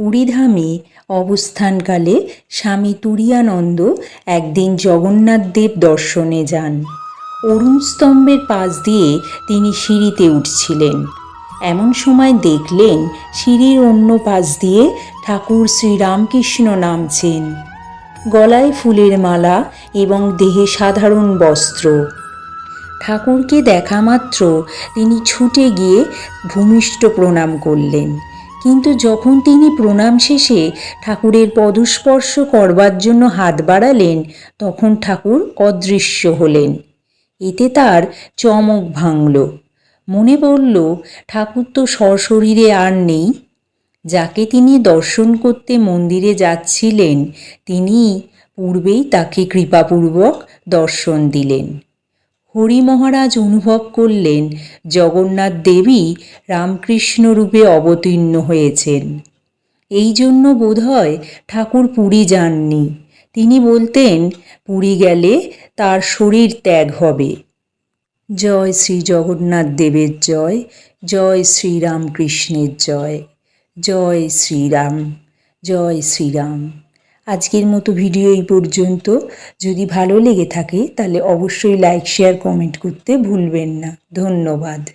পুরীধামে অবস্থানকালে স্বামী তুরিয়ানন্দ একদিন জগন্নাথ দেব দর্শনে যান। অরুণ স্তম্ভের পাশ দিয়ে তিনি সিঁড়িতে উঠছিলেন। এমন সময় দেখলেন সিঁড়ির অন্য পাশ দিয়ে ঠাকুর শ্রীরামকৃষ্ণ নামছেন। গলায় ফুলের মালা এবং দেহে সাধারণ বস্ত্র। ঠাকুরকে দেখা মাত্র তিনি ছুটে গিয়ে ভূমিষ্ঠ প্রণাম করলেন। কিন্তু যখন তিনি প্রণাম শেষে ঠাকুরের পদস্পর্শ করবার জন্য হাত বাড়ালেন, তখন ঠাকুর অদৃশ্য হলেন। এতে তার চমক ভাঙল। মনে পড়ল, ঠাকুর তো সশরীরে আর নেই। যাকে তিনি দর্শন করতে মন্দিরে যাচ্ছিলেন তিনি পূর্বেই তাকে কৃপাপূর্বক দর্শন দিলেন। হরি মহারাজ অনুভব করলেন, জগন্নাথ দেবী রামকৃষ্ণ রূপে অবতীর্ণ হয়েছেন। এই জন্য বোধহয় ঠাকুর পুরী যাননি। তিনি বলতেন, পুরী গেলে তার শরীর ত্যাগ হবে। জয় শ্রী জগন্নাথ দেবের জয় জয় শ্রীরামকৃষ্ণের জয় জয় শ্রীরাম জয় শ্রীরাম। আজকের মতো ভিডিও এই পর্যন্ত। যদি ভালো লেগে থাকে, তাহলে অবশ্যই লাইক শেয়ার কমেন্ট করতে ভুলবেন না। ধন্যবাদ।